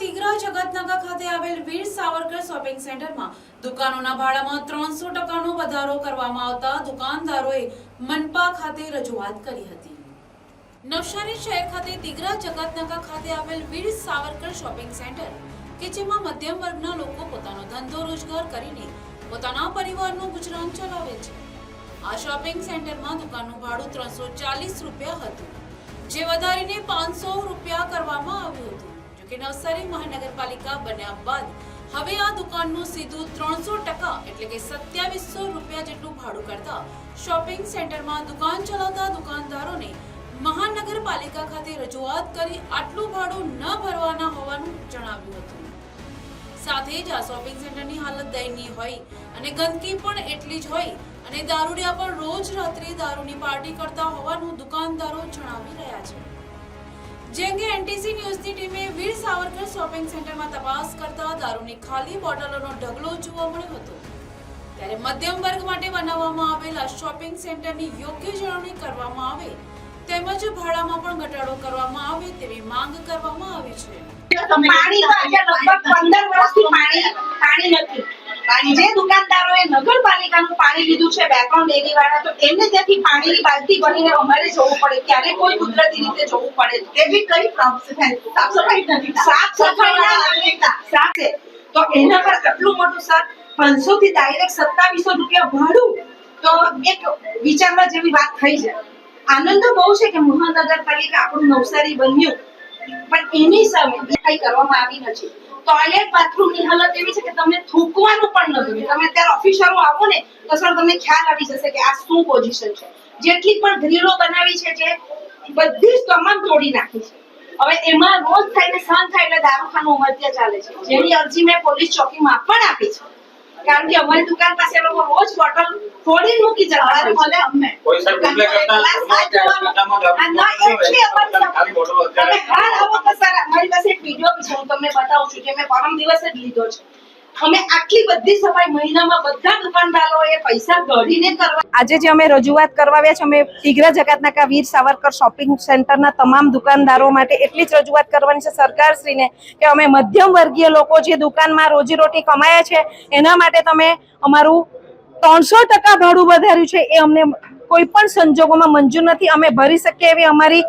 તિગરા જગતનગર ખાતે આવેલ વીર સાવરકર શોપિંગ સેન્ટરમાં દુકાનોના ભાડામાં ત્રણસો ટકાનો વધારો કરવામાં આવતા દુકાનદારોએ મનપા ખાતે રજૂઆત કરી હતી. નવસારી શહેર ખાતે તિગરા જગતનગર ખાતે આવેલ વીર સાવરકર શોપિંગ સેન્ટર, કે જેમાં મધ્યમ વર્ગના લોકો પોતાનો ધંધો રોજગાર કરીને પોતાના પરિવારનું ગુજરાન ચલાવે છે. આ શોપિંગ સેન્ટરમાં દુકાનનું ભાડું ત્રણસો ચાલીસ રૂપિયા હતું, જે વધારીને પાંચસો રૂપિયા કરવામાં આવ્યું હતું. જોકે નવસારી મહાનગરપાલિકા બન્યા બાદ હવે આ દુકાનનું સીધું ત્રણસો ટકા એટલે કે સત્યાવીસો રૂપિયા જેટલું ભાડું કરતા શોપિંગ સેન્ટરમાં દુકાન ચલાવતા દુકાનદારોને મહાનગરપાલિકા ખાતે રજૂઆત કરી આટલું ભાડું ન ભરવાના હોવાનું જણાવ્યું હતું. સાથે જ આ શોપિંગ સેન્ટરની હાલત દયનીય હોય અને ગંદકી પણ એટલી જ હોય અને દારૂડિયા પણ રોજ રાત્રે દારૂની પાર્ટી કરતા હોવાનું દુકાનદારો જણાવી રહ્યા છે. જે અંગે ન્યૂઝની ટીમે વીર સાવરકર શોપિંગ સેન્ટરમાં તપાસ કરતા દારૂની ખાલી બોટલોનો ઢગલો જોવા મળ્યો હતો. ત્યારે મધ્યમ વર્ગ માટે બનાવવામાં આવેલા શોપિંગ સેન્ટરની યોગ્ય જાળવણી કરવામાં આવે, તેમજ ભાડામાં પણ ઘટાડો કરવામાં આવે તેવી માંગ કરવામાં આવી છે. પાણી પાણી પાણી નથી. જે દુકાનદારોએ પાણી લીધું છે બે ત્રણ ડેરી વાળા તો એમને ત્યાંથી પાણીની બાલટી ભરીને અમારે જવું પડે. ત્યારે કોઈ કુદરતી રીતે જવું પડે? તે બી કઈ સાફ સફાઈ નથી. સાફ સફાઈ સાથે તો એના પર આટલું મોટું સર પાંચસો થી ડાયરેક્ટ સત્તાવીસો રૂપિયા ભાડું તો એક વિચારવા જેવી વાત થઈ જાય. આનંદ બહુ છે કે મહાનગરપાલિકા આપણું નવસારી બન્યું. પણ એની સામે કઈ કરવામાં આવી નથી. ટોયલેટ બાથરૂમની હાલત એવી છે કે તમને થૂકવાનું પણ ન ગમે. તમે અત્યારે ઓફિસરો આવો ને, તો સર તમને ખ્યાલ આવી જશે કે આ શું પોઝિશન છે. જેટલી પણ ગ્રીલો બનાવી છે જે બધી જ તમામ તોડી નાખી છે. હવે એમાં રોજ થાય ને સહન થાય એટલે દારૂખાનું અમારે ચાલે છે. જેની અરજી મેં પોલીસ ચોકીમાં પણ આપી છે. કારણ કે અમારી દુકાન પાસે લોકો રોજ બોટલ થોડી મૂકી જતા મળે અમને કોઈ સર કરતા ના એટલી અમારી તમે હાલ આવો તો સર. મારી પાસે એક વીડિયો છે હું તમને બતાવું છું જે મેં પરમ દિવસે જ લીધો છે. અમે આટલી બધી સફાઈ મહિનામાં બધા દુકાનદારોએ પૈસા ગળીને કરવા આજે જે અમે રજૂઆત કરવા આવ્યા છે, અમે તિગરા જગતનાકા વીર સાવરકર શોપિંગ સેન્ટરના તમામ દુકાનદારો માટે એટલી જ રજૂઆત કરવાની છે સરકારશ્રીને કે અમે મધ્યમ વર્ગીય લોકો જે દુકાનમાં રોજીરોટી કમાયા છે, એના માટે તમે અમારું ત્રણસો ટકા ભાડું વધાર્યું છે, એ અમને કોઈ પણ સંજોગોમાં મંજૂર નથી. અમે ભરી શકીએ એવી અમારી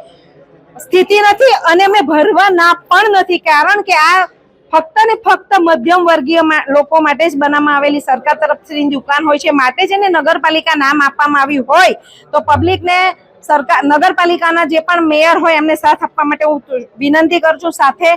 સ્થિતિ નથી અને અમે ભરવા ના પણ નથી. કારણ કે આ ફક્ત ને ફક્ત મધ્યમ વર્ગીય લોકો માટે જ બનાવવામાં આવેલી સરકાર તરફથી દુકાન હોય છે માટે જ એને નગરપાલિકા નામ આપવામાં આવ્યું હોય તો પબ્લિકને સરકાર નગરપાલિકાના જે પણ મેયર હોય એમને સાથ આપવા માટે હું વિનંતી કરું છું. સાથે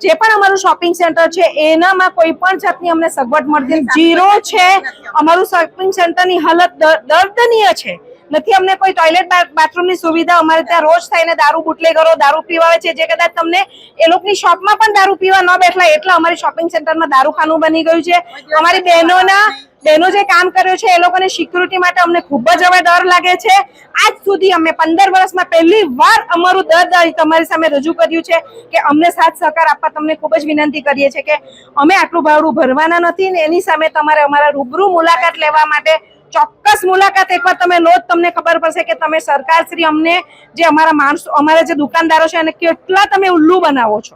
જે પણ અમારું શોપિંગ સેન્ટર છે એનામાં કોઈ પણ જાતની અમને સગવડ મળતી ઝીરો જીરો છે અમારું શોપિંગ સેન્ટરની હાલત દર્દનીય છે. નથી, અમને કોઈ ટોયલેટ બાથરૂમની સુવિધા, અમારે ત્યાં રોજ થઈને દારૂ બુટલેગરો, દારૂ પીવાવે છે, જે કદાચ તમને એ લોકોની શોપમાં પણ દારૂ પીવા ન બેઠલા એટલે અમારી શોપિંગ સેન્ટરમાં દારૂખાનું બની ગયું છે. અમારી બહેનોના, બહેનો જે કામ કર્યો છે, એ લોકોને સિક્યુરિટી માટે અમને ખૂબ જ હવે ડર લાગે છે. આજ સુધી અમે પંદર વર્ષમાં પહેલી વાર અમારું દર્દ તમારી સામે રજૂ કર્યું છે કે અમને સાથ સહકાર આપવા તમને ખૂબ જ વિનંતી કરીએ છીએ કે અમે આટલું ભાડું ભરવાના નથી ને એની સામે તમારે અમારા રૂબરૂ મુલાકાત લેવા માટે ચોક્કસ મુલાકાત એકવાર તમે લો તમને ખબર પડશે કે તમે સરકારશ્રી અમને જે અમારા માણસો અમારા જે દુકાનદારો છે એને કેટલા તમે ઉલ્લુ બનાવો છો.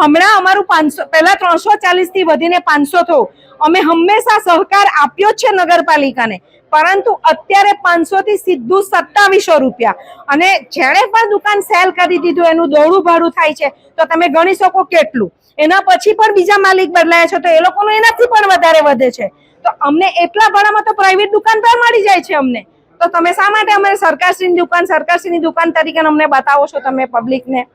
હમણાં અમારું પાંચસો પહેલા ત્રણસો ચાલીસથી વધીને પાંચસો થયું. અમે હંમેશા સહકાર આપ્યો છે નગરપાલિકાને પરંતુ અત્યારે પાંચસો થી સીધું સત્તાવીસો રૂપિયા. અને જેણે પણ દુકાન સેલ કરી દીધું એનું દોડું ભાડું થાય છે તો તમે ગણી શકો કેટલું. એના પછી પણ બીજા માલિક બદલાયા છે તો એ લોકોનું એનાથી પણ વધારે વધે છે. તો અમને એટલા ભાડામાં તો પ્રાઇવેટ દુકાનદાર મળી જાય છે અમને. તો તમે શા માટે અમે સરકારશ્રીની દુકાન સરકારશ્રીની દુકાન તરીકે અમને બતાવો છો તમે પબ્લિકને